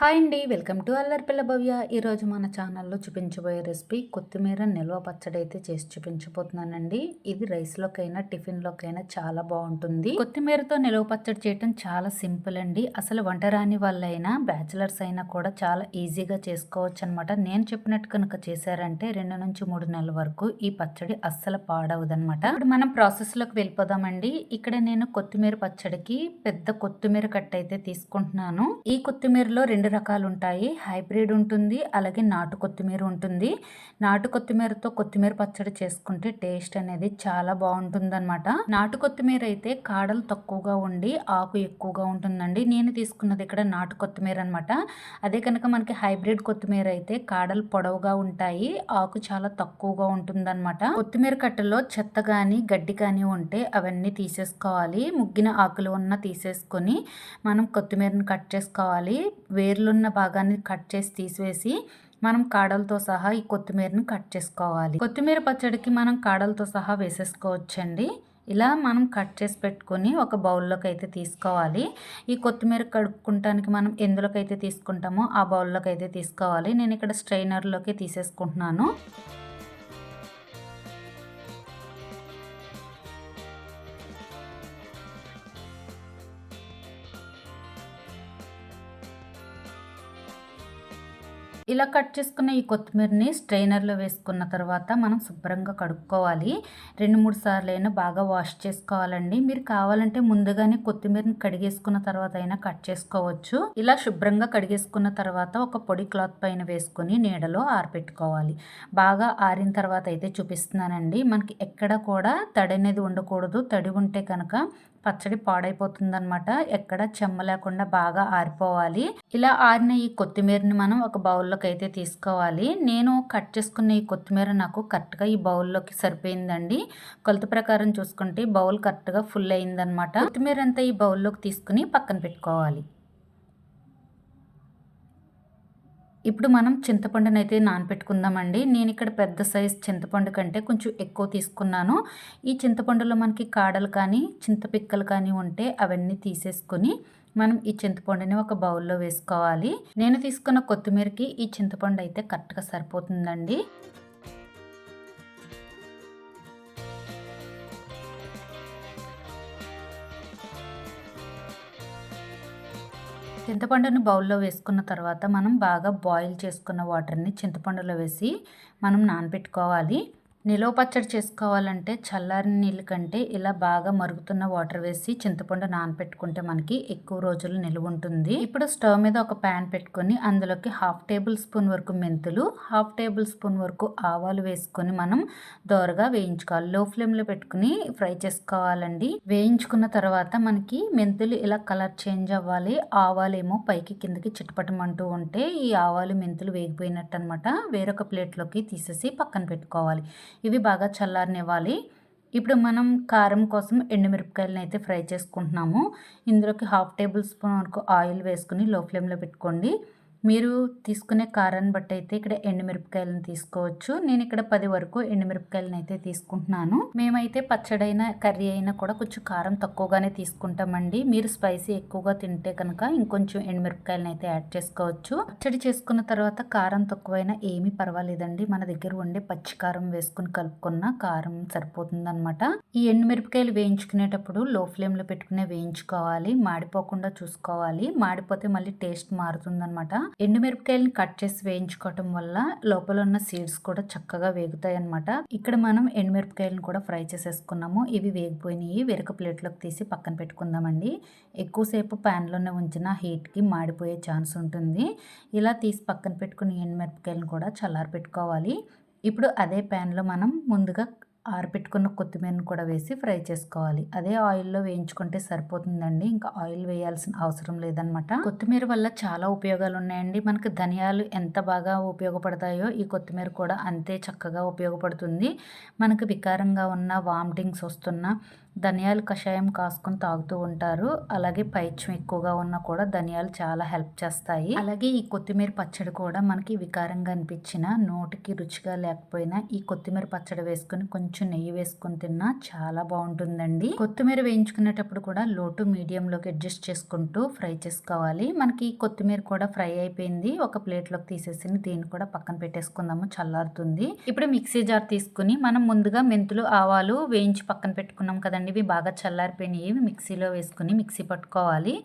Hi అండి welcome to అల్లరిపిల్ల భవ్య. ఈరోజు మన ఛానల్లో చూపించబోయే రెసిపీ కొత్తిమీర నిల్వ పచ్చడి అయితే చేసి చూపించబోతున్నానండి. ఇది రైస్లోకైనా టిఫిన్లోకైనా చాలా బాగుంటుంది. కొత్తిమీరతో నిల్వ పచ్చడి చేయటం చాలా సింపుల్ అండి. అసలు వంట రాని వాళ్ళైనా బ్యాచిలర్స్ అయినా కూడా చాలా ఈజీగా చేసుకోవచ్చు అనమాట నేను చెప్పినట్టు కనుక చేశారంటే రెండు నుంచి మూడు నెలల వరకు ఈ పచ్చడి అస్సలు పాడవదనమాట. ఇప్పుడు మనం ప్రాసెస్లోకి వెళ్ళిపోదామండి. ఇక్కడ నేను కొత్తిమీర పచ్చడికి పెద్ద కొత్తిమీర కట్ట అయితే తీసుకుంటున్నాను. ఈ కొత్తిమీరలో రెండు రెండు రకాలు ఉంటాయి హైబ్రిడ్ ఉంటుంది అలాగే నాటు కొత్తిమీర ఉంటుంది. నాటు కొత్తిమీరతో కొత్తిమీర పచ్చడి చేసుకుంటే టేస్ట్ అనేది చాలా బాగుంటుందన్నమాట. నాటు కొత్తిమీర అయితే కాడలు తక్కువగా ఉండి ఆకు ఎక్కువగా ఉంటుందండి. నేను తీసుకున్నది ఇక్కడ నాటు కొత్తిమీర అనమాట అదే కనుక మనకి హైబ్రిడ్ కొత్తిమీర అయితే కాడలు పొడవుగా ఉంటాయి ఆకు చాలా తక్కువగా ఉంటుందన్నమాట. కొత్తిమీర కట్టలో చెత్త కానీ గడ్డి కానీ ఉంటే అవన్నీ తీసేసుకోవాలి. ముగ్గిన ఆకులు ఉన్న తీసేసుకొని మనం కొత్తిమీరను కట్ చేసుకోవాలి. వేరు వేర్లున్న భాగాన్ని కట్ చేసి తీసివేసి మనం కాడలతో సహా ఈ కొత్తిమీరని కట్ చేసుకోవాలి. కొత్తిమీర పచ్చడికి మనం కాడలతో సహా వేసేసుకోవచ్చండి. ఇలా మనం కట్ చేసి పెట్టుకొని ఒక బౌల్లోకి అయితే తీసుకోవాలి. ఈ కొత్తిమీర కడుక్కుంటానికి మనం ఎందులోకి అయితే తీసుకుంటామో ఆ బౌల్లోకి అయితే తీసుకోవాలి. నేను ఇక్కడ స్ట్రైనర్లోకి తీసేసుకుంటున్నాను. ఇలా కట్ చేసుకున్న ఈ కొత్తిమీరని స్ట్రైనర్లో వేసుకున్న తర్వాత మనం శుభ్రంగా కడుక్కోవాలి. రెండు మూడు సార్లు అయినా బాగా వాష్ చేసుకోవాలండి. మీరు కావాలంటే ముందుగానే కొత్తిమీరని కడిగేసుకున్న తర్వాత అయినా కట్ చేసుకోవచ్చు. ఇలా శుభ్రంగా కడిగేసుకున్న తర్వాత ఒక పొడి క్లాత్ పైన వేసుకుని నీడలో ఆరబెట్టుకోవాలి బాగా ఆరిన తర్వాత అయితే చూపిస్తున్నానండి. మనకి ఎక్కడ కూడా తడి అనేది ఉండకూడదు. తడి ఉంటే కనుక పచ్చడి పాడైపోతుందనమాట ఎక్కడ చెమ్మ లేకుండా బాగా ఆరిపోవాలి. ఇలా ఆరిన ఈ కొత్తిమీరని మనం ఒక బౌల్లోకి అయితే తీసుకోవాలి. నేను కట్ చేసుకున్న ఈ కొత్తిమీర నాకు కరెక్ట్గా ఈ బౌల్లోకి సరిపోయిందండి. కొలత ప్రకారం చూసుకుంటే బౌల్ కరెక్ట్గా ఫుల్ అయిందనమాట కొత్తిమీర అంతా ఈ బౌల్లోకి తీసుకుని పక్కన పెట్టుకోవాలి. ఇప్పుడు మనం చింతపండుని అయితే నానపెట్టుకుందామండి. నేను ఇక్కడ పెద్ద సైజ్ చింతపండు కంటే కొంచెం ఎక్కువ తీసుకున్నాను. ఈ చింతపండులో మనకి కాడలు కానీ చింతపిక్కలు కానీ ఉంటే అవన్నీ తీసేసుకొని మనం ఈ చింతపండుని ఒక బౌల్లో వేసుకోవాలి. నేను తీసుకున్న కొత్తిమీరకి ఈ చింతపండు అయితే కరెక్ట్గా సరిపోతుందండి. చింతపండుని బౌల్లో వేసుకున్న తర్వాత మనం బాగా బాయిల్ చేసుకున్న వాటర్ని చింతపండులో వేసి మనం నానబెట్టుకోవాలి నిలవ పచ్చడి చేసుకోవాలంటే చల్లారిన నీళ్ళ కంటే ఇలా బాగా మరుగుతున్న వాటర్ వేసి చింతపండు నానపెట్టుకుంటే మనకి ఎక్కువ రోజులు నిలువ ఉంటుంది. ఇప్పుడు స్టవ్ మీద ఒక ప్యాన్ పెట్టుకొని అందులోకి హాఫ్ టేబుల్ స్పూన్ వరకు మెంతులు హాఫ్ టేబుల్ స్పూన్ వరకు ఆవాలు వేసుకొని మనం దోరగా వేయించుకోవాలి. లో ఫ్లేమ్లో పెట్టుకుని ఫ్రై చేసుకోవాలండి. వేయించుకున్న తర్వాత మనకి మెంతులు ఇలా కలర్ చేంజ్ అవ్వాలి. ఆవాలేమో పైకి కిందకి చిట్టుపట్టమంటూ ఉంటే ఈ ఆవాలు మెంతులు వేగిపోయినట్టు అనమాట వేరొక ప్లేట్లోకి తీసేసి పక్కన పెట్టుకోవాలి. ఇవి బాగా చల్లారనివ్వాలి. ఇప్పుడు మనం కారం కోసం ఎండుమిరపకాయలను అయితే ఫ్రై చేసుకుంటున్నాము. ఇందులోకి హాఫ్ టేబుల్ స్పూన్ వరకు ఆయిల్ వేసుకుని లో ఫ్లేమ్లో పెట్టుకోండి. మీరు తీసుకునే కారాన్ని బట్టి అయితే ఇక్కడ ఎండుమిరపకాయలను తీసుకోవచ్చు. నేను ఇక్కడ పది వరకు ఎండుమిరపకాయలను అయితే తీసుకుంటున్నాను. మేమైతే పచ్చడైన కర్రీ అయినా కూడా కొంచెం కారం తక్కువగానే తీసుకుంటామండి. మీరు స్పైసీ ఎక్కువగా తింటే కనుక ఇంకొంచెం ఎండుమిరపకాయలను అయితే యాడ్ చేసుకోవచ్చు. పచ్చడి చేసుకున్న తర్వాత కారం తక్కువైనా ఏమీ పర్వాలేదండి. మన దగ్గర ఉండే పచ్చి కారం వేసుకుని కలుపుకున్న కారం సరిపోతుంది అనమాట ఈ ఎండుమిరపకాయలు వేయించుకునేటప్పుడు లో ఫ్లేమ్లో పెట్టుకునే వేయించుకోవాలి. మాడిపోకుండా చూసుకోవాలి. మాడిపోతే మళ్ళీ టేస్ట్ మారుతుంది అనమాట ఎండుమిరపకాయలను కట్ చేసి వేయించుకోవటం వల్ల లోపల ఉన్న సీడ్స్ కూడా చక్కగా వేగుతాయి అనమాట ఇక్కడ మనం ఎండుమిరపకాయలను కూడా ఫ్రై చేసేసుకున్నాము. ఇవి వేగిపోయినాయి. వేరొక ప్లేట్లోకి తీసి పక్కన పెట్టుకుందామండి. ఎక్కువసేపు ప్యాన్లోనే ఉంచిన హీట్కి మాడిపోయే ఛాన్స్ ఉంటుంది. ఇలా తీసి పక్కన పెట్టుకుని ఎండుమిరపకాయలను కూడా చల్లారి పెట్టుకోవాలి ఇప్పుడు అదే ప్యాన్లో మనం ముందుగా ఆరబెట్టుకున్న కొత్తిమీరను కూడా వేసి ఫ్రై చేసుకోవాలి. అదే ఆయిల్లో వేయించుకుంటే సరిపోతుందండి. ఇంకా ఆయిల్ వేయాల్సిన అవసరం లేదనమాట కొత్తిమీర వల్ల చాలా ఉపయోగాలు ఉన్నాయండి మనకు ధనియాలు ఎంత బాగా ఉపయోగపడతాయో ఈ కొత్తిమీర కూడా అంతే చక్కగా ఉపయోగపడుతుంది. మనకు వికారంగా ఉన్న వామిటింగ్స్ వస్తున్న ధనియాల కషాయం కాసుకొని తాగుతూ ఉంటారు. అలాగే పైచ్యం ఎక్కువగా ఉన్నా కూడా ధనియాలు చాలా హెల్ప్ చేస్తాయి. అలాగే ఈ కొత్తిమీర పచ్చడి కూడా మనకి వికారంగా అనిపించిన నోటికి రుచిగా లేకపోయినా ఈ కొత్తిమీర పచ్చడి వేసుకుని కొంచెం నెయ్యి వేసుకొని తిన్నా చాలా బాగుంటుందండి. కొత్తిమీర వేయించుకునేటప్పుడు కూడా లోటు మీడియంలోకి అడ్జస్ట్ చేసుకుంటూ ఫ్రై చేసుకోవాలి. మనకి కొత్తిమీర కూడా ఫ్రై అయిపోయింది. ఒక ప్లేట్లోకి తీసేసి దీన్ని కూడా పక్కన పెట్టేసుకుందాము. చల్లారుతుంది. ఇప్పుడు మిక్సీ జార్ తీసుకుని మనం ముందుగా మెంతులు ఆవాలు వేయించి పక్కన పెట్టుకున్నాం కదండి. ఇవి బాగా చల్లారిపోయినవి మిక్సీలో వేసుకుని మిక్సీ పట్టుకోవాలి.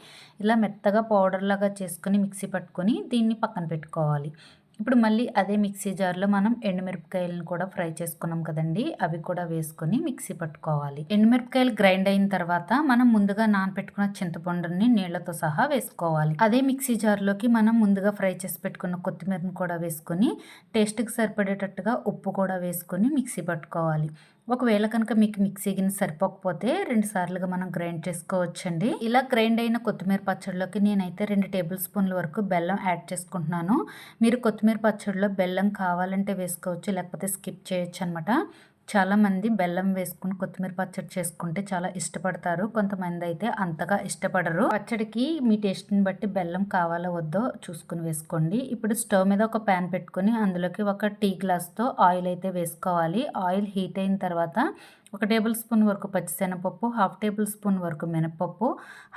ఇలా మెత్తగా పౌడర్లాగా చేసుకుని మిక్సీ పట్టుకొని దీన్ని పక్కన పెట్టుకోవాలి. ఇప్పుడు మళ్ళీ అదే మిక్సీ జార్లో మనం ఎండుమిరపకాయలను కూడా ఫ్రై చేసుకున్నాం కదండి. అవి కూడా వేసుకొని మిక్సీ పట్టుకోవాలి. ఎండుమిరపకాయలు గ్రైండ్ అయిన తర్వాత మనం ముందుగా నానపెట్టుకున్న చింతపండుని నీళ్ళతో సహా వేసుకోవాలి. అదే మిక్సీ జార్లోకి మనం ముందుగా ఫ్రై చేసి పెట్టుకున్న కొత్తిమీరని కూడా వేసుకొని టేస్ట్కి సరిపడేటట్టుగా ఉప్పు కూడా వేసుకొని మిక్సీ పట్టుకోవాలి. ఒకవేళ కనుక మీకు మిక్సీ గిన్నె సరిపోకపోతే రెండు సార్లుగా మనం గ్రైండ్ చేసుకోవచ్చండి. ఇలా గ్రైండ్ అయిన కొత్తిమీర పచ్చడిలోకి నేనైతే రెండు టేబుల్ స్పూన్ల వరకు బెల్లం యాడ్ చేసుకుంటున్నాను. మీరు కొత్తిమీర పచ్చడిలో బెల్లం కావాలంటే వేసుకోవచ్చు లేకపోతే స్కిప్ చేయొచ్చు అనమాట చాలామంది బెల్లం వేసుకుని కొత్తిమీర పచ్చడి చేసుకుంటే చాలా ఇష్టపడతారు. కొంతమంది అయితే అంతగా ఇష్టపడరు. పచ్చడికి మీ టేస్ట్ని బట్టి బెల్లం కావాలో వద్దో చూసుకుని వేసుకోండి. ఇప్పుడు స్టవ్ మీద ఒక ప్యాన్ పెట్టుకుని అందులోకి ఒక టీ గ్లాస్తో ఆయిల్ అయితే వేసుకోవాలి. ఆయిల్ హీట్ అయిన తర్వాత ఒక టేబుల్ స్పూన్ వరకు పచ్చిశనగపప్పు హాఫ్ టేబుల్ స్పూన్ వరకు మినపప్పు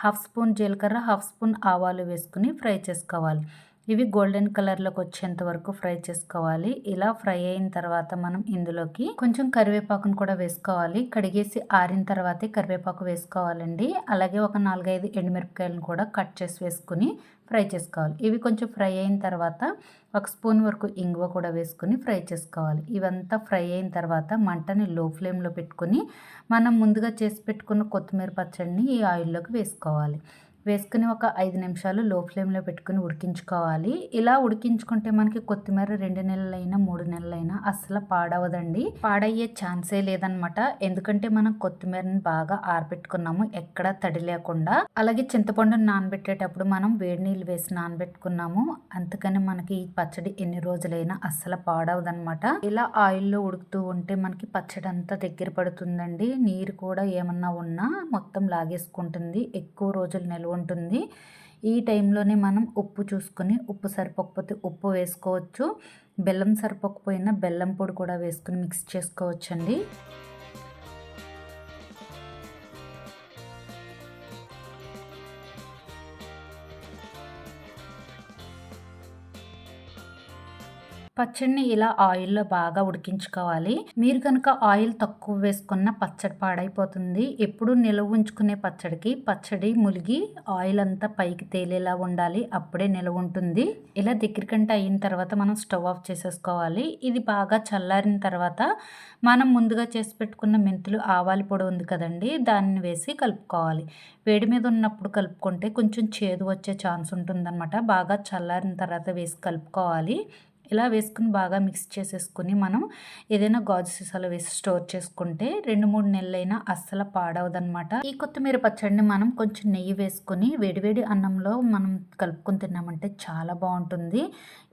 హాఫ్ స్పూన్ జీలకర్ర హాఫ్ స్పూన్ ఆవాలు వేసుకుని ఫ్రై చేసుకోవాలి. ఇవి గోల్డెన్ కలర్లోకి వచ్చేంత వరకు ఫ్రై చేసుకోవాలి. ఇలా ఫ్రై అయిన తర్వాత మనం ఇందులోకి కొంచెం కరివేపాకును కూడా వేసుకోవాలి. కడిగేసి ఆరిన తర్వాతే కరివేపాకు వేసుకోవాలండి. అలాగే ఒక నాలుగైదు ఎండుమిరపకాయలను కూడా కట్ చేసి వేసుకుని ఫ్రై చేసుకోవాలి. ఇవి కొంచెం ఫ్రై అయిన తర్వాత ఒక స్పూన్ వరకు ఇంగువ కూడా వేసుకుని ఫ్రై చేసుకోవాలి. ఇవంతా ఫ్రై అయిన తర్వాత మంటని లో ఫ్లేమ్లో పెట్టుకుని మనం ముందుగా చేసి పెట్టుకున్న కొత్తిమీర పచ్చడిని ఈ ఆయిల్లోకి వేసుకోవాలి. వేసుకుని ఒక ఐదు నిమిషాలు లో ఫ్లేమ్లో పెట్టుకుని ఉడికించుకోవాలి. ఇలా ఉడికించుకుంటే మనకి కొత్తిమీర రెండు నెలలైనా మూడు నెలలైనా అస్సలు పాడవదండి. పాడయ్యే ఛాన్సే లేదనమాట. ఎందుకంటే మనం కొత్తిమీరని బాగా ఆరబెట్టుకున్నాము ఎక్కడ తడి లేకుండా. అలాగే చింతపండుని నానబెట్టేటప్పుడు మనం వేడి నీళ్ళు వేసి నానబెట్టుకున్నాము. అందుకని మనకి ఈ పచ్చడి ఎన్ని రోజులైనా అస్సలు పాడవదనమాట. ఇలా ఆయిల్లో ఉడుకుతూ ఉంటే మనకి పచ్చడి అంతా దగ్గర పడుతుందండి. నీరు కూడా ఏమన్నా ఉన్నా మొత్తం లాగేసుకుంటుంది. ఎక్కువ రోజులు నిల్వ ఉంటుంది ఈ టైంలోనే మనం ఉప్పు చూసుకొని ఉప్పు సరిపోకపోతే ఉప్పు వేసుకోవచ్చు. బెల్లం సరిపోకపోయినా బెల్లం పొడి కూడా వేసుకుని మిక్స్ చేసుకోవచ్చండి. పచ్చడిని ఇలా ఆయిల్లో బాగా ఉడికించుకోవాలి. మీరు కనుక ఆయిల్ తక్కువ వేసుకున్న పచ్చడి పాడైపోతుంది. ఎప్పుడు నిలవ ఉంచుకునే పచ్చడికి పచ్చడి ములిగి ఆయిల్ అంతా పైకి తేలేలా ఉండాలి. అప్పుడే నిలవ ఉంటుంది. ఇలా దగ్గరికంటే అయిన తర్వాత మనం స్టవ్ ఆఫ్ చేసేసుకోవాలి. ఇది బాగా చల్లారిన తర్వాత మనం ముందుగా చేసి పెట్టుకున్న మెంతులు ఆవాలి పొడి ఉంది కదండి దాన్ని వేసి కలుపుకోవాలి. వేడి మీద ఉన్నప్పుడు కలుపుకుంటే కొంచెం చేదు వచ్చే ఛాన్స్ ఉంటుందన్నమాట. బాగా చల్లారిన తర్వాత వేసి కలుపుకోవాలి. ఇలా వేసుకుని బాగా మిక్స్ చేసేసుకుని మనం ఏదైనా గాజు సీసాలో వేసి స్టోర్ చేసుకుంటే రెండు మూడు నెలలైనా అస్సలు పాడవదనమాట ఈ కొత్తిమీర పచ్చడిని మనం కొంచెం నెయ్యి వేసుకొని వేడివేడి అన్నంలో మనం కలుపుకొని తిన్నామంటే చాలా బాగుంటుంది.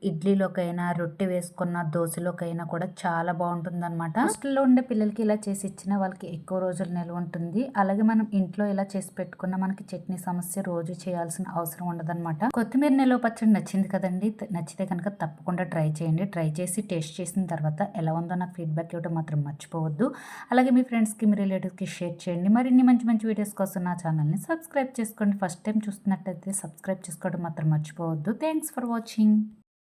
ఇడ్లీలోకైనా రొట్టె వేసుకున్న దోశలోకైనా కూడా చాలా బాగుంటుంది అనమాట హాస్టల్లో ఉండే పిల్లలకి ఇలా చేసి ఇచ్చిన వాళ్ళకి ఎక్కువ రోజులు నిల్వ ఉంటుంది. అలాగే మనం ఇంట్లో ఇలా చేసి పెట్టుకున్న మనకి చట్నీ సమస్య రోజు చేయాల్సిన అవసరం ఉండదన్నమాట. కొత్తిమీర నిల్వ పచ్చడి నచ్చింది కదండి? నచ్చితే కనుక తప్పకుండా ట్రై ట్రై చేయండి. ట్రై చేసి టేస్ట్ చేసిన తర్వాత ఎలా ఉందో నాకు ఫీడ్బ్యాక్ ఇవ్వడం మాత్రం మర్చిపోవద్దు. అలాగే మీ ఫ్రెండ్స్కి మీ రిలేటివ్స్కి షేర్ చేయండి. మరిన్ని మంచి మంచి వీడియోస్ కోసం నా ఛానల్ని సబ్స్క్రైబ్ చేసుకోండి. ఫస్ట్ టైం చూస్తున్నట్టయితే సబ్స్క్రైబ్ చేసుకోవడం మాత్రం మర్చిపోవద్దు. Thanks for watching